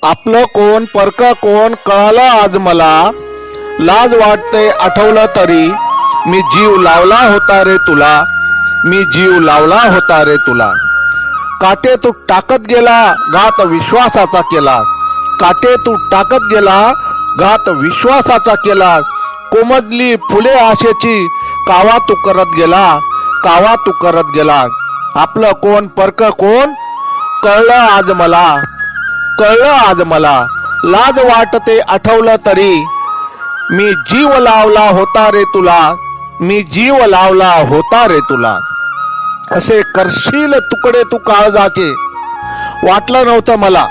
आपलं कोण परका कोण कळालं आज मला. लाज वाटते आठवलं तरी. मी जीव लावला होता रे तुला. मी जीव लावला होता रे तुला. काटे तू टाकत गेला घात विश्वासाचा केला. काटे तू टाकत गेला घात विश्वासाचा केला. कोमजली फुले आशेची कावा तू करत गेला कावा तू करत गेला. आपलं कोण परक कोण कळलं आज मला. कळलं आज मला. लाज वाटते आठवलं तरी. मी जीव लावला होता रे तुला. मी जीव लावला होता रे तुला. असे करशील तुकडे तू काळजाचे. वाटलं नव्हतं मला.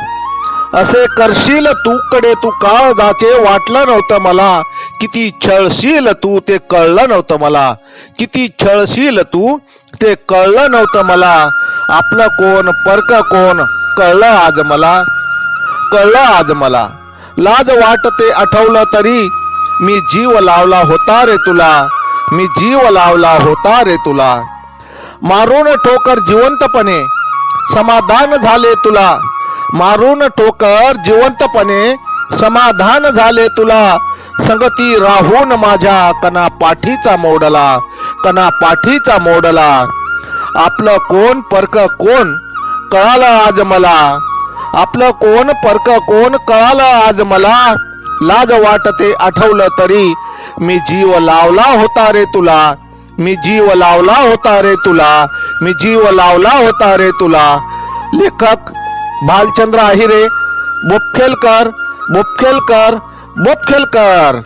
असे करशील तुकडे तू काळजाचे. वाटलं नव्हतं मला. किती छळशील तू ते कळलं नव्हतं मला. किती छळशील तू ते कळलं नव्हतं मला. आपलं कोण परक कोण कळलं आज मला. कळलं आज मला. लाज वाटते आठवलं तरी मी जीव लावला होता रे तुला. मी जीव लावला होता रे तुला. मारून ठोकर जिवंतपणे समाधान झाले तुला. मारून ठोकर जिवंतपणे समाधान झाले तुला. संगती राहून माझ्या कना पाठीचा मोडला कना पाठीचा मोडला. आपलं कोण परक कोण कळालं आज मला. आपलं कोण परक कोण कळालं आज मला? लाज वाटते आठवलं तरी. मी जीव लावला होता रे तुला. मी जीव लावला होता रे तुला. मी जीव लावला होता रे तुला. लेखक भालचंद्र आहिरे बोपखेलकर बोपखेलकर बोपखेलकर.